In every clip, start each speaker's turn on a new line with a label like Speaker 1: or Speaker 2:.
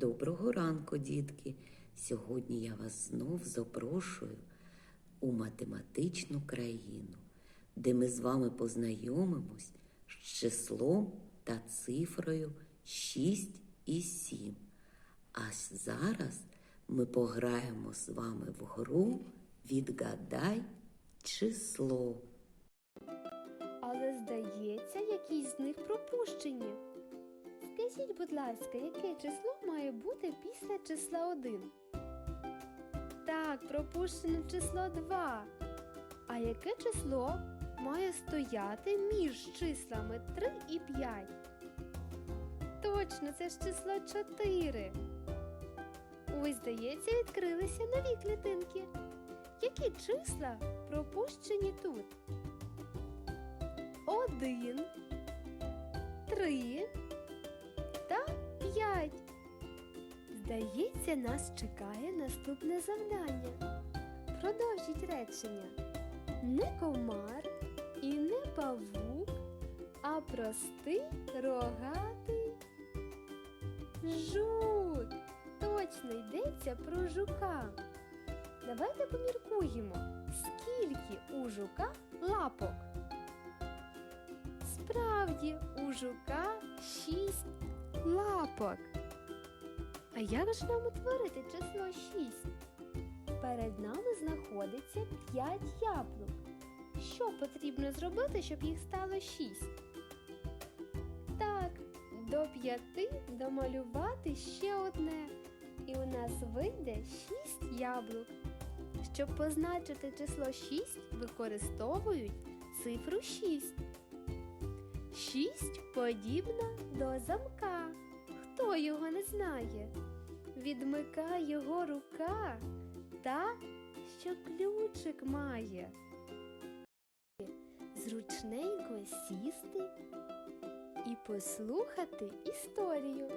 Speaker 1: Доброго ранку, дітки! Сьогодні я вас знов запрошую у математичну країну, де ми з вами познайомимось з числом та цифрою 6 і 7. А зараз ми пограємо з вами в гру Відгадай число.
Speaker 2: Але здається, якісь з них пропущені. Скажіть, будь ласка, яке число має бути після числа 1? Так, пропущене число 2. А яке число має стояти між числами 3 і 5? Точно, це ж число 4. Ось, здається, відкрилися нові клітинки. Які числа пропущені тут? один, три та. Здається, нас чекає наступне завдання. Продовжіть речення. Не комар і не павук, а простий рогатий жук. Точно йдеться про жука. Давайте поміркуємо, скільки у жука лапок. Справді, у жука шість лапок. А як ж нам утворити число шість? Перед нами знаходиться п'ять яблук. Що потрібно зробити, щоб їх стало шість? Так, до п'яти домалювати ще одне. І у нас вийде шість яблук. Щоб позначити число 6, використовують цифру 6. Шість подібна до замка. Хто його не знає? Відмика його рука та, що ключик має. Зручненько сісти і послухати історію.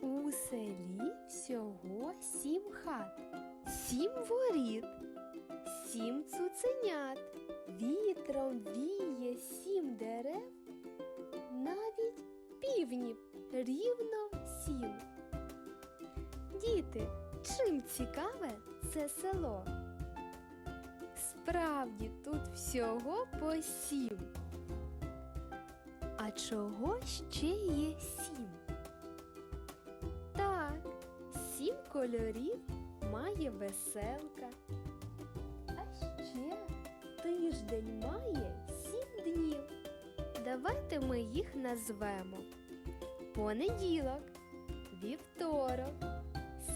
Speaker 2: У селі всього сім хат, сім воріт, сім цуценят. Вітром віє сім дерев, півнів рівно сім. Діти, чим цікаве це село? Справді тут всього по сім. А чого ще є сім? Так, сім кольорів має веселка. А ще тиждень має сім днів. Давайте ми їх назвемо. Понеділок, вівторок,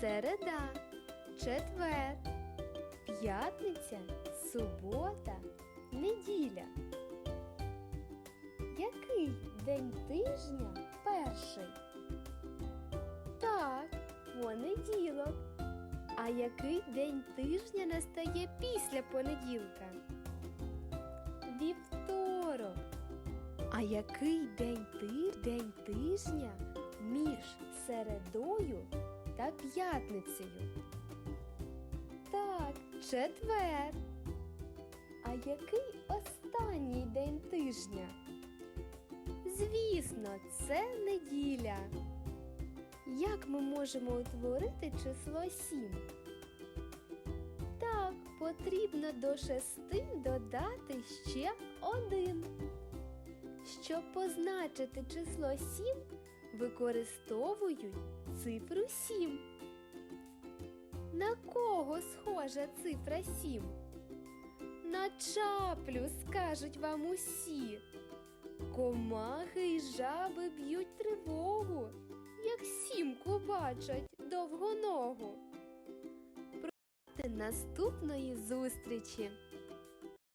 Speaker 2: середа, четвер, п'ятниця, субота, неділя. Який день тижня перший? Так, понеділок. А який день тижня настає після понеділка? Вівторок. А який день, ти... день тижня між середою та п'ятницею? Так, четвер. А який останній день тижня? Звісно, це неділя. Як ми можемо утворити число 7? Так, потрібно до 6 додати ще 1. Щоб позначити число 7, використовують цифру 7. На кого схожа цифра 7? На чаплю скажуть вам усі. Комахи й жаби б'ють тривогу, як сімку бачать довгоногу. Проти наступної зустрічі!